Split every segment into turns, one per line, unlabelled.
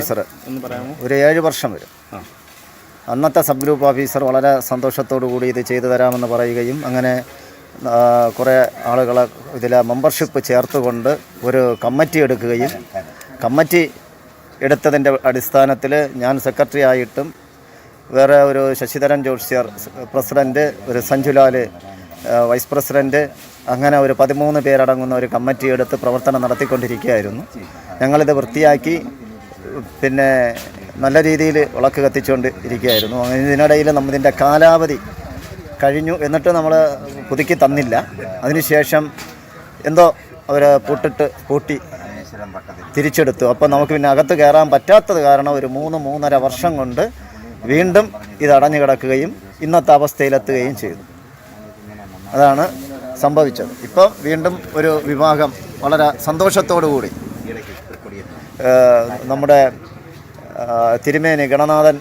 Officer ഒരു ഏഴ് വർഷം വരും. അന്നത്തെ സബ് ഗ്രൂപ്പ് ഓഫീസർ വളരെ സന്തോഷത്തോടു കൂടി ഇത് ചെയ്തു തരാമെന്ന് പറയുകയും അങ്ങനെ കുറേ ആളുകളെ ഇതിലെ മെമ്പർഷിപ്പ് ചേർത്തുകൊണ്ട് ഒരു കമ്മിറ്റി എടുക്കുകയും കമ്മിറ്റി എടുത്തതിന്റെ അടിസ്ഥാനത്തിൽ ഞാൻ സെക്രട്ടറി ആയിട്ടും വേറെ ഒരു ശശിധരൻ ജോഷിയർ പ്രസിഡന്റ് ഒരു സഞ്ജുലാൽ വൈസ് പ്രസിഡന്റ് അങ്ങനെ ഒരു പതിമൂന്ന് പേരടങ്ങുന്ന ഒരു കമ്മിറ്റി എടുത്ത് പ്രവർത്തനം നടത്തിക്കൊണ്ടിരിക്കുകയായിരുന്നു. ഞങ്ങളിത് വൃത്തിയാക്കി പിന്നെ നല്ല രീതിയിൽ വിളക്ക് കത്തിച്ചുകൊണ്ട് ഇരിക്കുകയായിരുന്നു. ഇതിനിടയിൽ നമ്മതിന്റെ കാലാവധി കഴിഞ്ഞു എന്നിട്ട് നമ്മൾ പുതുക്കി തന്നില്ല. അതിനുശേഷം എന്തോ അവർ പൂട്ടിട്ട് പൂട്ടി തിരിച്ചെടുത്തു. അപ്പോൾ നമുക്ക് പിന്നെ അകത്ത് കയറാൻ പറ്റാത്തത് കാരണം ഒരു മൂന്ന് മൂന്നര വർഷം കൊണ്ട് വീണ്ടും ഇത് അടഞ്ഞു കിടക്കുകയും ഇന്നത്തെ അവസ്ഥയിലെത്തുകയും ചെയ്തു. അതാണ് സംഭവിച്ചത്. ഇപ്പോൾ വീണ്ടും ഒരു വിഭാഗം വളരെ സന്തോഷത്തോടു കൂടി നമ്മുടെ തിരുമേനി ഗണനാഥൻ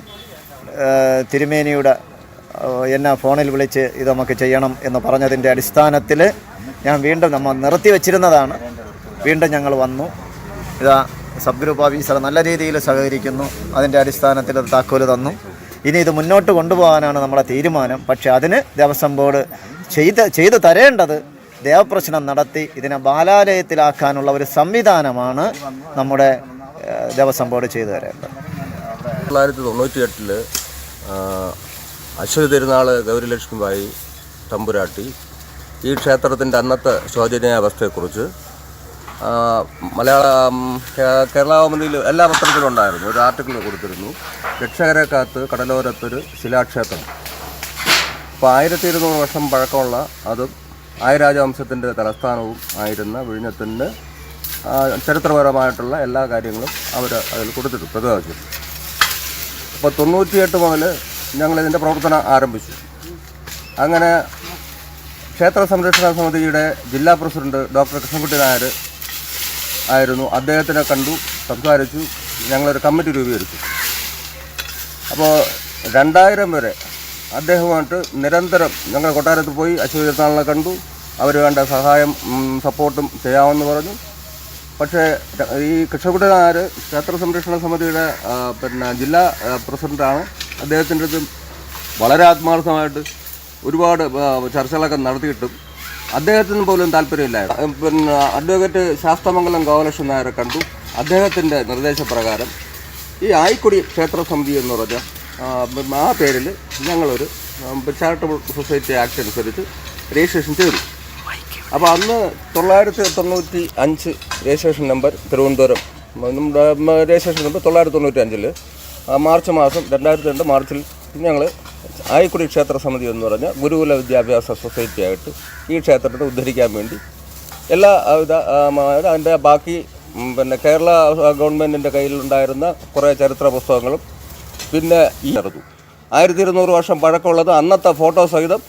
തിരുമേനിയുടെ എന്നെ ഫോണിൽ വിളിച്ച് ഇത് നമുക്ക് ചെയ്യണം എന്ന് പറഞ്ഞതിന്റെ അടിസ്ഥാനത്തിൽ ഞാൻ വീണ്ടും നമ്മൾ നിർത്തി വച്ചിരുന്നതാണ്. വീണ്ടും ഞങ്ങൾ വന്നു. ഇതാ സബ് ഗ്രൂപ്പ് ഓഫീസർ നല്ല രീതിയിൽ സഹകരിക്കുന്നു. അതിന്റെ അടിസ്ഥാനത്തിൽ അത് താക്കോൽ തന്നു. ഇനി ഇത് മുന്നോട്ട് കൊണ്ടുപോകാനാണ് നമ്മുടെ തീരുമാനം. പക്ഷേ അതിന് ദേവസ്വം ബോർഡ് ചെയ്ത് ചെയ്തു തരേണ്ടത് ദേവപ്രശ്നം നടത്തി ഇതിനെ ബാലാലയത്തിലാക്കാനുള്ള ഒരു സംവിധാനമാണ് നമ്മുടെ ദേവസ്വം ബോർഡ് ചെയ്തു തരേണ്ടത്.
തൊള്ളായിരത്തി തൊണ്ണൂറ്റി എട്ടിൽ അശ്വതി തിരുനാൾ ഗൗരിലക്ഷ്മിബായി തമ്പുരാട്ടി ഈ ക്ഷേത്രത്തിന്റെ അന്നത്തെ ശോചനീയാവസ്ഥയെക്കുറിച്ച് മലയാള ഉം, കേ- കേരളാവമതിയിൽ എല്ലാ പത്രത്തിലും ഉണ്ടായിരുന്നു. ഒരു ആർട്ടിക്കിൾ കൊടുത്തിരുന്നു. രക്ഷകരെ കാത്ത് കടലോരത്തൊരു ശിലാക്ഷേത്രം. അപ്പോൾ ആയിരത്തി ഇരുന്നൂറ് വർഷം പഴക്കമുള്ള അതും ആയരാജവംശത്തിന്റെ തലസ്ഥാനവും ആയിരുന്ന വിഴിഞ്ഞത്തിന്റെ ചരിത്രപരമായിട്ടുള്ള എല്ലാ കാര്യങ്ങളും അവർ അതിൽ കൊടുത്തിട്ടുണ്ട് പ്രതിപാദിച്ചു അപ്പോൾ തൊണ്ണൂറ്റിയെട്ട് മുതൽ ഞങ്ങളിതിന്റെ പ്രവർത്തനം ആരംഭിച്ചു. അങ്ങനെ ക്ഷേത്ര സംരക്ഷണ സമിതിയുടെ ജില്ലാ പ്രസിഡന്റ് ഡോക്ടർ കൃഷ്ണൻകുട്ടി നായർ ആയിരുന്നു. അദ്ദേഹത്തിനെ കണ്ടു സംസാരിച്ചു ഞങ്ങളൊരു കമ്മിറ്റി രൂപീകരിച്ചു. അപ്പോൾ രണ്ടായിരം വരെ അദ്ദേഹവുമായിട്ട് നിരന്തരം ഞങ്ങൾ കൊട്ടാരത്ത് പോയി അശ്വതി തിരുനാളിനെ കണ്ടു. അവർ വേണ്ട സഹായം സപ്പോർട്ടും ചെയ്യാമെന്ന് പറഞ്ഞു. പക്ഷേ ഈ കൃഷ്ണകുട്ടി നായർ ക്ഷേത്ര സംരക്ഷണ സമിതിയുടെ പിന്നെ ജില്ലാ പ്രസിഡന്റാണ് അദ്ദേഹത്തിന്റെ അടുത്ത് വളരെ ആത്മാർത്ഥമായിട്ട് ഒരുപാട് ചർച്ചകളൊക്കെ നടത്തിയിട്ടും അദ്ദേഹത്തിന് പോലും താല്പര്യമില്ലായിരുന്നു. പിന്നെ അഡ്വക്കേറ്റ് ശാസ്തമംഗലം ഗോപാലകൃഷ്ണൻ നായരെ കണ്ടു. അദ്ദേഹത്തിന്റെ നിർദ്ദേശപ്രകാരം ഈ ആയിക്കുടി ക്ഷേത്ര സമിതി എന്ന് പറഞ്ഞ ആ, പേരിൽ ഞങ്ങളൊരു ചാരിറ്റബിൾ സൊസൈറ്റി ആക്ട് അനുസരിച്ച് രജിസ്ട്രേഷൻ ചെയ്തു. അപ്പോൾ അന്ന് തൊള്ളായിരത്തി തൊണ്ണൂറ്റി അഞ്ച് രജിസ്ട്രേഷൻ നമ്പർ തിരുവനന്തപുരം നമ്മുടെ രജിസ്ട്രേഷൻ നമ്പർ തൊള്ളായിരത്തി തൊണ്ണൂറ്റി അഞ്ചിൽ മാർച്ച് മാസം രണ്ടായിരത്തി രണ്ട് മാർച്ചിൽ ഞങ്ങൾ ആയിക്കുടി ക്ഷേത്ര സമിതി എന്ന് പറഞ്ഞ ഗുരുകുല വിദ്യാഭ്യാസ സൊസൈറ്റി ആയിട്ട് ഈ ക്ഷേത്രത്തെ ഉദ്ധരിക്കാൻ വേണ്ടി എല്ലാ വിധ അതിന്റെ ബാക്കി പിന്നെ കേരള ഗവൺമെന്റിന്റെ കയ്യിലുണ്ടായിരുന്ന കുറേ ചരിത്ര പുസ്തകങ്ങളും പിന്നെ ഈ നടന്നു. ആയിരത്തി ഇരുന്നൂറ് വർഷം പഴക്കമുള്ളത് അന്നത്തെ ഫോട്ടോ സഹിതം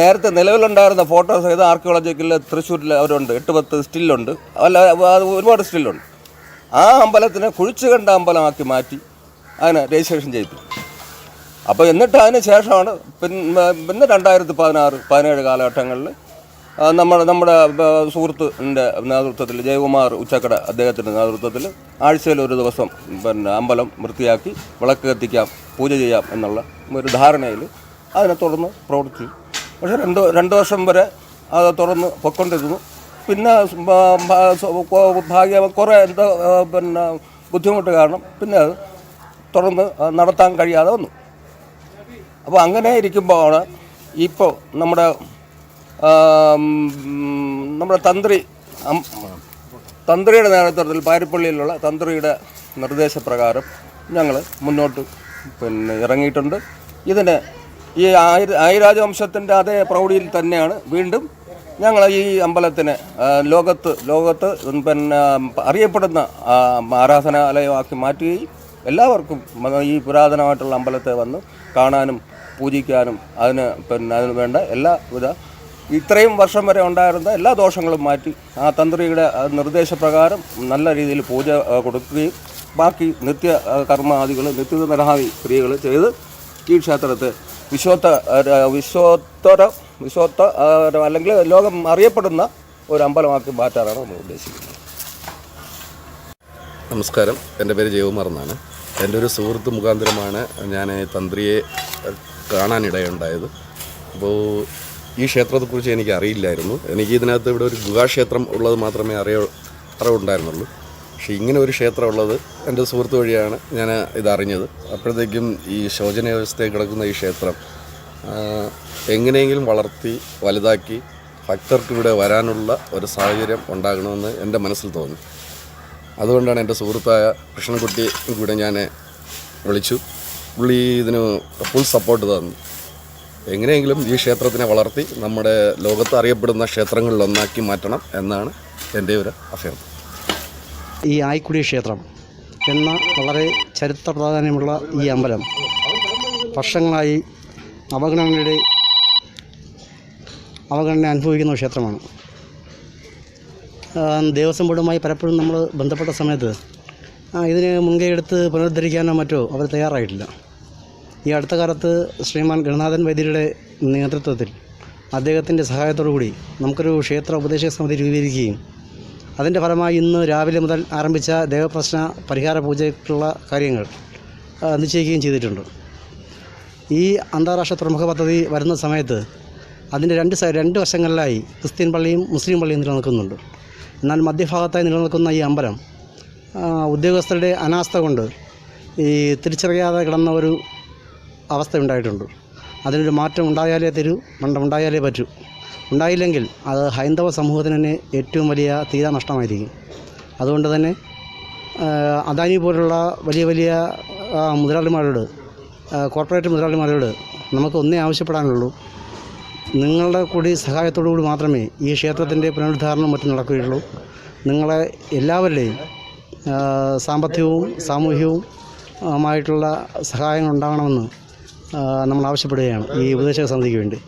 നേരത്തെ നിലവിലുണ്ടായിരുന്ന ഫോട്ടോ സഹിതം ആർക്കിയോളജിക്കൽ തൃശ്ശൂരിൽ അവരുണ്ട്. എട്ട് പത്ത് സ്റ്റില്ലുണ്ട്. അല്ല ഒരുപാട് സ്റ്റില്ലുണ്ട്. ആ അമ്പലത്തിനെ കുഴിച്ചു കണ്ട അമ്പലമാക്കി മാറ്റി അതിനെ രജിസ്ട്രേഷൻ ചെയ്തു. അപ്പോൾ എന്നിട്ട് അതിന് ശേഷമാണ് പിന്നെ പിന്നെ രണ്ടായിരത്തി പതിനാറ് പതിനേഴ് കാലഘട്ടങ്ങളിൽ നമ്മുടെ നമ്മുടെ സുഹൃത്തിന്റെ നേതൃത്വത്തിൽ ജയകുമാർ ഉച്ചക്കട അദ്ദേഹത്തിന്റെ നേതൃത്വത്തിൽ ആഴ്ചയിൽ ഒരു ദിവസം പിന്നെ അമ്പലം വൃത്തിയാക്കി വിളക്ക് കത്തിക്കാം പൂജ ചെയ്യാം എന്നുള്ള ഒരു ധാരണയിൽ അതിനെ തുടർന്ന് പ്രവർത്തിച്ചു. പക്ഷേ രണ്ട് രണ്ട് വർഷം വരെ അത് തുറന്ന് പൊയ്ക്കൊണ്ടിരുന്നു. പിന്നെ ഭാഗ്യ കുറേ എന്തോ പിന്നെ ബുദ്ധിമുട്ട് കാരണം പിന്നെ അത് തുറന്ന് നടത്താൻ കഴിയാതെ വന്നു. അപ്പോൾ അങ്ങനെ ഇരിക്കുമ്പോഴാണ് ഇപ്പോൾ നമ്മുടെ നമ്മുടെ തന്ത്രി തന്ത്രിയുടെ നേതൃത്വത്തിൽ പാരിപ്പള്ളിയിലുള്ള തന്ത്രിയുടെ നിർദ്ദേശപ്രകാരം ഞങ്ങൾ മുന്നോട്ട് പിന്നെ ഇറങ്ങിയിട്ടുണ്ട്. ഇതിന് ഈ ആയിര ആയിരാജവംശത്തിന്റെ അതേ പ്രൗഢിയിൽ തന്നെയാണ് വീണ്ടും ഞങ്ങൾ ഈ അമ്പലത്തിനെ ലോകത്ത് ലോകത്ത് പിന്നെ അറിയപ്പെടുന്ന ആരാധനാലയമാക്കി മാറ്റുകയും എല്ലാവർക്കും ഈ പുരാതനമായിട്ടുള്ള അമ്പലത്തെ വന്ന് കാണാനും പൂജിക്കാനും അതിന് പിന്നെ അതിന് വേണ്ട എല്ലാവിധ ഇത്രയും വർഷം വരെ ഉണ്ടായിരുന്ന എല്ലാ ദോഷങ്ങളും മാറ്റി ആ തന്ത്രിയുടെ നിർദ്ദേശപ്രകാരം നല്ല രീതിയിൽ പൂജ കൊടുക്കുകയും ബാക്കി നിത്യ കർമാദികൾ കർമാദികൾ നിത്യനിരഹാദി ക്രിയകൾ ചെയ്ത് ഈ ക്ഷേത്രത്തെ വിശ്വത്ത വിശ്വോത്തര വിശ്വത്ത അല്ലെങ്കിൽ ലോകം അറിയപ്പെടുന്ന ഒരു അമ്പലമാക്കി മാറ്റാനാണ് നമ്മൾ ഉദ്ദേശിക്കുന്നത്.
നമസ്കാരം. എന്റെ പേര് ജയകുമാർ എന്നാണ്. എന്റെ ഒരു സുഹൃത്ത് മുഖാന്തരമാണ് ഞാൻ തന്ത്രിയെ കാണാനിടയുണ്ടായത്. അപ്പോൾ ഈ ക്ഷേത്രത്തെക്കുറിച്ച് എനിക്ക് അറിയില്ലായിരുന്നു എനിക്ക് ഇതിനകത്ത് ഇവിടെ ഒരു ഗുഹാക്ഷേത്രം ഉള്ളത് മാത്രമേ അറിയ അറിവുണ്ടായിരുന്നുള്ളൂ. പക്ഷേ ഇങ്ങനെ ഒരു ക്ഷേത്രം ഉള്ളത് എന്റെ സുഹൃത്ത് വഴിയാണ് ഞാൻ ഇതറിഞ്ഞത്. അപ്പോഴത്തേക്കും ഈ ശോചന വ്യവസ്ഥയിൽ കിടക്കുന്ന ഈ ക്ഷേത്രം എങ്ങനെയെങ്കിലും വളർത്തി വലുതാക്കി ഭക്തർക്ക് ഇവിടെ വരാനുള്ള ഒരു സാഹചര്യം ഉണ്ടാകണമെന്ന് എന്റെ മനസ്സിൽ തോന്നി. അതുകൊണ്ടാണ് എന്റെ സുഹൃത്തായ കൃഷ്ണൻകുട്ടി കൂടെ ഞാൻ വിളിച്ചു. പുള്ളി ഇതിന് ഫുൾ സപ്പോർട്ട് തന്നു. എങ്ങനെയെങ്കിലും ഈ ക്ഷേത്രത്തിനെ വളർത്തി നമ്മുടെ ലോകത്ത് അറിയപ്പെടുന്ന ക്ഷേത്രങ്ങളിലൊന്നാക്കി മാറ്റണം എന്നാണ് എന്റെ ഒരു അഭ്യർത്ഥന.
ഈ ആയിക്കുടി ക്ഷേത്രം എന്ന വളരെ ചരിത്ര പ്രാധാന്യമുള്ള ഈ അമ്പലം വർഷങ്ങളായി അവഗണനയുടെ അവഗണന അനുഭവിക്കുന്ന ക്ഷേത്രമാണ്. ദേവസ്വം ബോർഡുമായി പലപ്പോഴും നമ്മൾ ബന്ധപ്പെട്ട സമയത്ത് ഇതിന് മുൻകൈ എടുത്ത് പുനരുദ്ധരിക്കാനോ മറ്റോ അവർ തയ്യാറായിട്ടില്ല. ഈ അടുത്ത കാലത്ത് ശ്രീമാൻ ഗണനാഥൻ വൈദ്യരുടെ നേതൃത്വത്തിൽ അദ്ദേഹത്തിന്റെ സഹായത്തോടു കൂടി നമുക്കൊരു ക്ഷേത്ര ഉപദേശക സമിതി രൂപീകരിക്കുകയും അതിന്റെ ഫലമായി ഇന്ന് രാവിലെ മുതൽ ആരംഭിച്ച ദേവപ്രശ്ന പരിഹാര പൂജയ്ക്കുള്ള കാര്യങ്ങൾ നിശ്ചയിക്കുകയും ചെയ്തിട്ടുണ്ട്. ഈ അന്താരാഷ്ട്ര തുറമുഖ പദ്ധതി വരുന്ന സമയത്ത് അതിന്റെ രണ്ട് രണ്ട് വശങ്ങളിലായി ക്രിസ്ത്യൻ പള്ളിയും മുസ്ലിം പള്ളിയും നിലനിൽക്കുന്നുണ്ട്. എന്നാൽ മധ്യഭാഗത്തായി നിലനിൽക്കുന്ന ഈ അമ്പലം ഉദ്യോഗസ്ഥരുടെ അനാസ്ഥ കൊണ്ട് ഈ തിരിച്ചറിയാതെ കിടന്ന ഒരു അവസ്ഥ ഉണ്ടായിട്ടുണ്ട് അതിനൊരു മാറ്റം ഉണ്ടായാലേ തരൂ ഉണ്ടായാലേ പറ്റൂ. ഉണ്ടായില്ലെങ്കിൽ അത് ഹൈന്ദവ സമൂഹത്തിന് തന്നെ ഏറ്റവും വലിയ തീരാ നഷ്ടമായിരിക്കും. അതുകൊണ്ട് തന്നെ അദാനി പോലുള്ള വലിയ വലിയ മുതലാളിമാരോട് കോർപ്പറേറ്റ് മുതലാളിമാരോട് നമുക്ക് ഒന്നേ ആവശ്യപ്പെടാനുള്ളൂ. നിങ്ങളുടെ കൂടി സഹായത്തോടു കൂടി മാത്രമേ ഈ ക്ഷേത്രത്തിന്റെ പുനരുദ്ധാരണം മറ്റും നടക്കുകയുള്ളൂ. നിങ്ങളെ എല്ലാവരുടെയും സാമ്പത്തികവും സാമൂഹികവും മായിട്ടുള്ള സഹായങ്ങൾ ഉണ്ടാകണമെന്ന് നമ്മൾ ആവശ്യപ്പെടുകയാണ് ഈ ഉപദേശക സമിതിക്ക് വേണ്ടി.